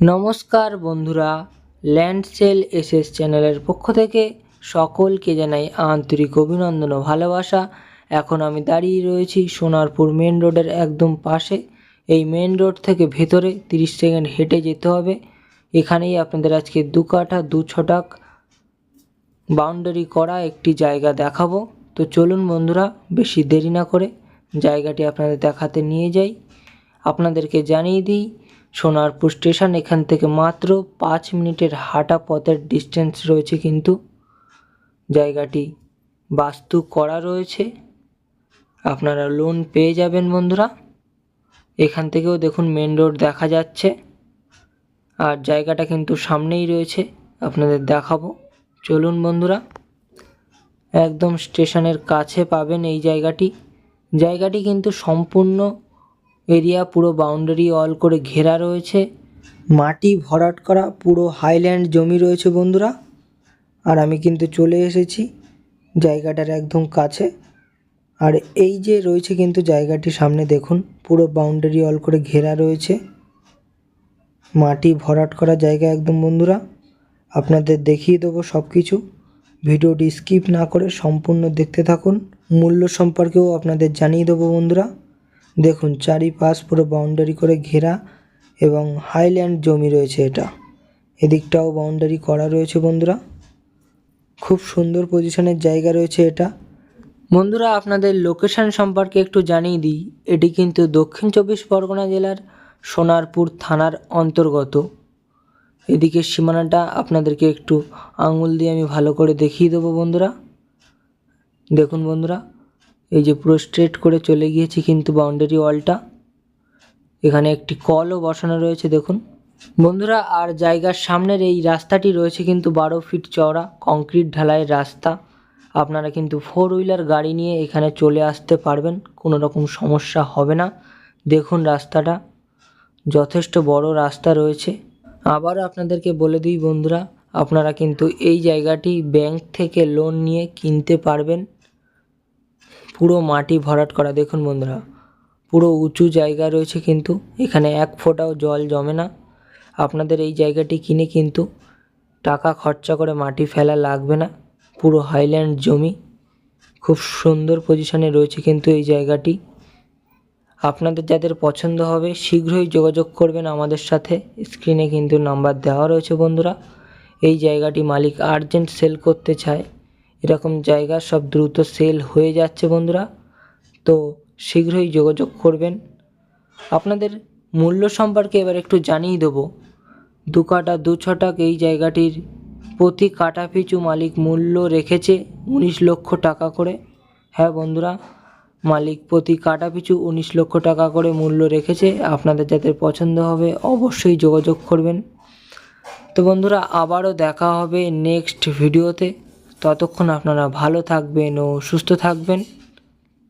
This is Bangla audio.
নমস্কার বন্ধুরা ল্যান্ড সেল এসএস চ্যানেলের পক্ষ থেকে সকলকে জানাই আন্তরিক অভিনন্দন ও ভালোবাসা। এখন আমি দাঁড়িয়ে রয়েছি সোনারপুর মেন রোডের একদম পাশে। এই মেন রোড থেকে ভেতরে তিরিশ সেকেন্ড হেঁটে যেতে হবে। এখানেই আপনাদের আজকে দু কাঠা, দু ছটাক বাউন্ডারি করা একটি জায়গা দেখাবো। তো চলুন বন্ধুরা, বেশি দেরি না করে জায়গাটি আপনাদের দেখাতে নিয়ে যাই। আপনাদেরকে জানিয়ে দিই সোনারপুর স্টেশন, এখান থেকে মাত্র পাঁচ মিনিটের হাঁটা পথের ডিস্টেন্স রয়েছে কিন্তু। জায়গাটি বাস্তু করা রয়েছে। আপনারা লোন পেয়ে যাবেন বন্ধুরা। এখান থেকেও দেখুন মেন রোড দেখা যাচ্ছে। আর জায়গাটা কিন্তু সামনেই রয়েছে, আপনাদের দেখাবো। চলুন বন্ধুরা, একদম স্টেশনের কাছে পাবেন এই জায়গাটি। জায়গাটি কিন্তু সম্পূর্ণ এরিয়া পুরো বাউন্ডারি অল করে ঘেরা রয়েছে। মাটি ভরাট করা, পুরো হাইল্যান্ড জমি রয়েছে বন্ধুরা। আর আমি কিন্তু চলে এসেছি জায়গাটার একদম কাছে। আর এই যে রয়েছে কিন্তু জায়গাটি সামনে দেখুন, পুরো বাউন্ডারি অল করে ঘেরা রয়েছে। মাটি ভরাট করা জায়গা একদম বন্ধুরা। আপনাদের দেখিয়ে দেবো সব কিছু ভিডিওটি স্কিপ না করে সম্পূর্ণ দেখতে থাকুন। মূল্য সম্পর্কেও আপনাদের জানিয়ে দেবো বন্ধুরা। দেখুন, চারিপাশ পুরো বাউন্ডারি করে ঘেরা এবং হাইল্যান্ড জমি রয়েছে এটা। এদিকটাও বাউন্ডারি করা রয়েছে বন্ধুরা। খুব সুন্দর পজিশনের জায়গা রয়েছে এটা। বন্ধুরা, আপনাদের লোকেশন সম্পর্কে একটু জানিয়ে দিই। এটি কিন্তু দক্ষিণ চব্বিশ পরগনা জেলার সোনারপুর থানার অন্তর্গত। এদিকে সীমানাটা আপনাদেরকে একটু আঙুল দিয়ে আমি ভালো করে দেখিয়ে দেবো বন্ধুরা। দেখুন বন্ধুরা এই যে পুরো স্ট্রেট করে চলে গিয়েছি কিন্তু বাউন্ডারি ওয়ালটা এখানে একটি কলও বসানো রয়েছে, দেখুন। বন্ধুরা, আর জায়গার সামনের এই রাস্তাটি রয়েছে কিন্তু বারো ফিট চওড়া কংক্রিট ঢালাইয়ের রাস্তা। আপনারা কিন্তু ফোর হুইলার গাড়ি নিয়ে এখানে চলে আসতে পারবেন, কোনো রকম সমস্যা হবে না। দেখুন রাস্তাটা, যথেষ্ট বড় রাস্তা রয়েছে। আবারও আপনাদেরকে বলে দিই বন্ধুরা, আপনারা কিন্তু এই জায়গাটি ব্যাংক থেকে লোন নিয়ে কিনতে পারবেন। পুরো মাটি ভরাট করা। দেখুন বন্ধুরা, পুরো উঁচু জায়গা রয়েছে কিন্তু, এখানে এক ফোঁটাও জল জমে না। আপনাদের এই জায়গাটি কিনে কিন্তু টাকা খরচা করে মাটি ফেলা লাগবে না। পুরো হাইল্যান্ড জমি, খুব সুন্দর পজিশনে রয়েছে কিন্তু এই জায়গাটি। আপনাদের যাদের পছন্দ হবে, শীঘ্রই যোগাযোগ করবেন আমাদের সাথে। স্ক্রিনে কিন্তু নাম্বার দেওয়া রয়েছে বন্ধুরা। এই জায়গাটি মালিক আর্জেন্ট সেল করতে চায়। এরকম জায়গা সব দ্রুত সেল হয়ে যাচ্ছে বন্ধুরা। তো শীঘ্রই যোগাযোগ করবেন। আপনাদের মূল্য সম্পর্কে এবার একটু জানিয়ে দেবো। দু কাটা, দু ছটাক এই জায়গাটির প্রতি কাটা পিছু মালিক মূল্য রেখেছে উনিশ লক্ষ টাকা করে। হ্যাঁ বন্ধুরা, মালিক প্রতি কাটা পিছু উনিশ লক্ষ টাকা করে মূল্য রেখেছে। আপনাদের যাদের পছন্দ হবে অবশ্যই যোগাযোগ করবেন। তো বন্ধুরা, আবারও দেখা হবে নেক্সট ভিডিওতে ততক্ষণ আপনারা ভালো থাকবেন ও সুস্থ থাকবেন।